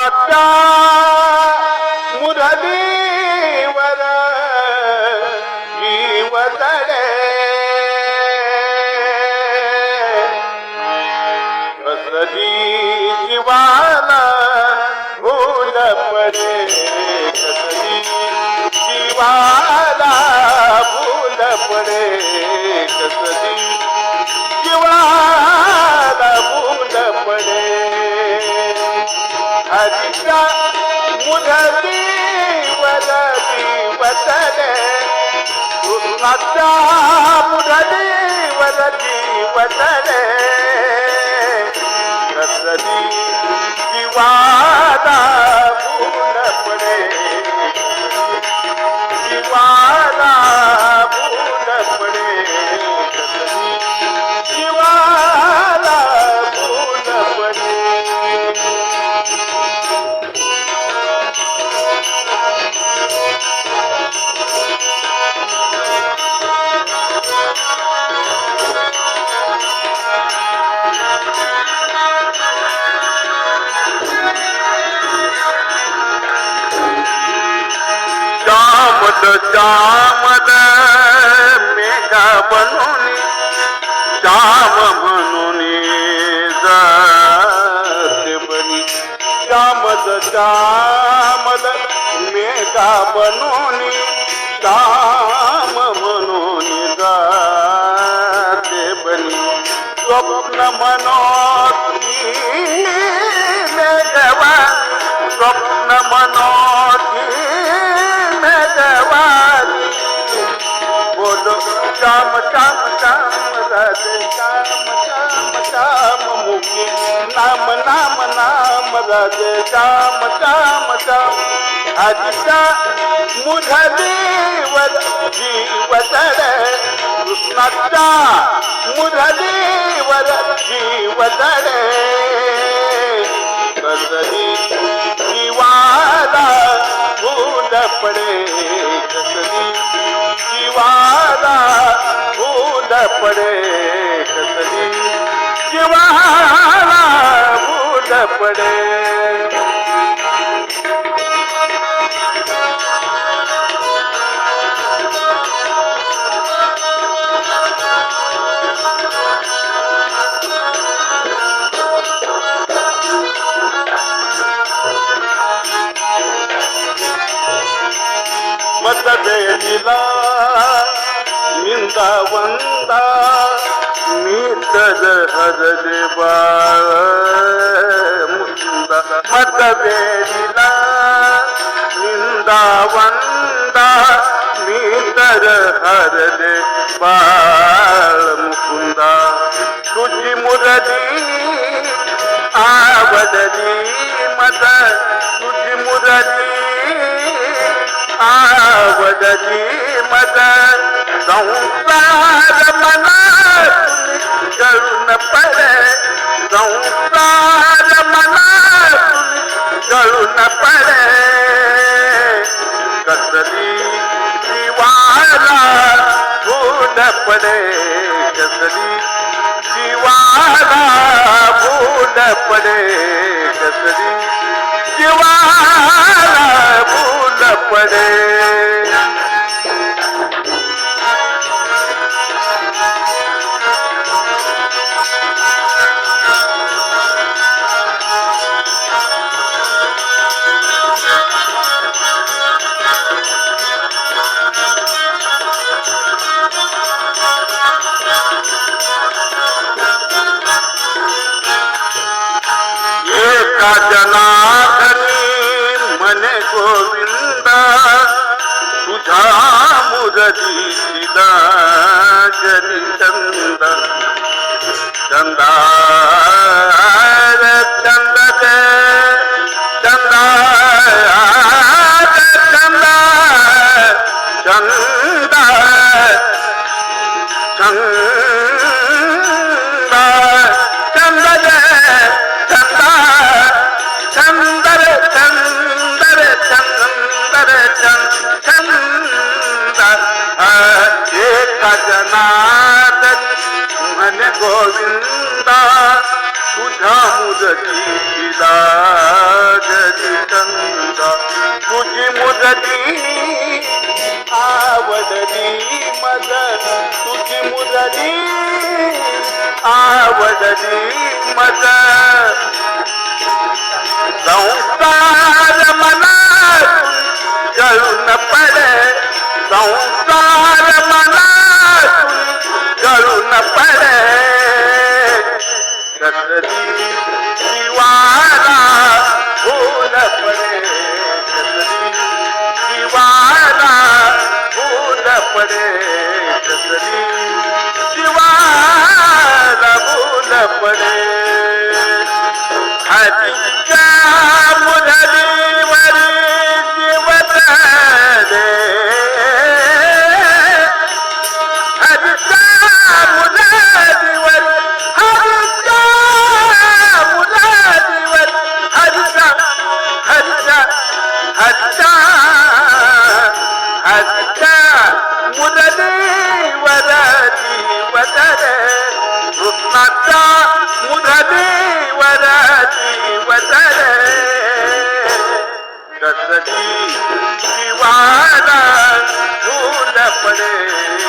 त्या मुरलीवर जीवतडे कसली जीवाला भूल पडे. कसली जीवाला भूल पडे. कसली कृष्णाच्या मुरली वरदी वतने कसली जीवाला श्यामद श्यामद मेघा बनून श्याम म्हणून जाते बनी श्यामद श्यामद मेघा बनून श्याम म्हणून जाते बनी नाम राधे श्याम श्याम श्याम आदित्या मुरलीवर जीवतडे कृष्णाच्या मुरलीवर जीवतडे कसली जीवाला भूल पडे. कसली जीवाला भूल पडे. कसली जीवाला भूल पडे मतदेवीला निंदा वंदा मी तर हर देवा मुंदा मतदेवीला निंदा वंदा मी तर हर दे बाळ मुकुंदा तुझी मुरली आवडली मद तुझी मुरली आवडली मद संसार न पडे। कसली जीवाला भूल पडे। कसली जीवाला भूल पडे। कसली जीवाला भूल पडे। का जनाधनी मने गोविंदा तुझा दा जरी छंदा तुझ्या मुदतीची लागली छंदा तुझी मुदती आवडली मदत तुझी मुदती आवडली मदत संसार मना जळून पडे संसार मना कसली जीवाला फूल पडे